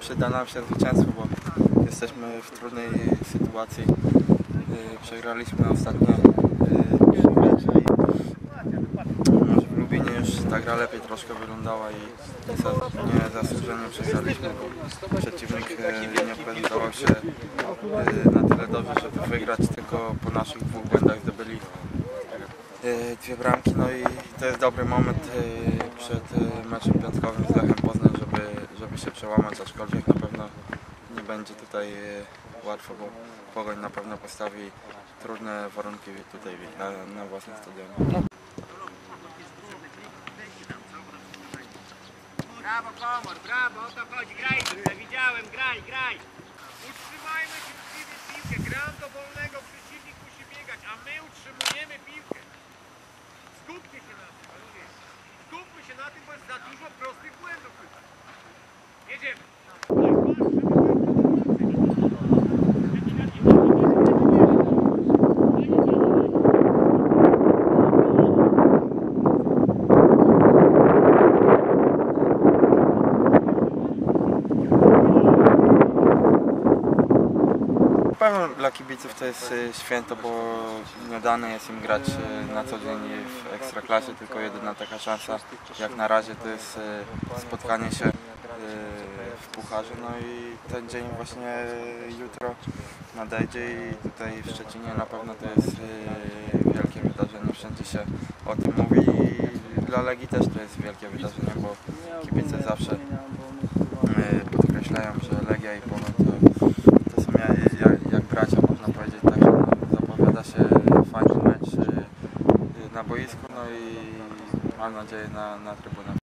Przyda nam się zwycięstwo, bo jesteśmy w trudnej sytuacji. Yy, Przegraliśmy ostatnie trzy mecze i może w Lubinie już ta gra lepiej troszkę wyglądała i nieza- niezasłużenie przegraliśmy, bo przeciwnik yy, nie prezentował się yy, na tyle dobrze, żeby wygrać, tylko po naszych dwóch błędach zdobyli yy, dwie bramki. No i to jest dobry moment przed meczem piątkowym z Lechem Poznań, żeby, żeby się przełamać, aczkolwiek na pewno nie będzie tutaj łatwo, bo Pogoń na pewno postawi trudne warunki tutaj na, na własnym stadionie. Brawo Komor, brawo, o to chodzi, graj tutaj, widziałem, graj, graj. Utrzymajmy cierpliwie piłkę, gram do wolnego, przeciwnik musi biegać, a my utrzymujemy piłkę. Skupmy się na tym, ludzie. Skupmy się na tym, bo jest za dużo prostych błędów tutaj. Jedziemy. Na pewno dla kibiców to jest y, święto, bo nie dane jest im grać y, na co dzień w Ekstraklasie, tylko jedyna taka szansa. Jak na razie to jest y, spotkanie się w Pucharze, no i ten dzień właśnie jutro nadejdzie i tutaj w Szczecinie na pewno to jest wielkie wydarzenie, wszędzie się o tym mówi i dla Legii też to jest wielkie wydarzenie, bo kibice zawsze y, podkreślają, że Legia i Pogoń to, to są jak, jak, jak bracia, można powiedzieć, także no, zapowiada się fajny mecz y, y, na boisku, no i mam nadzieję na, na trybunach.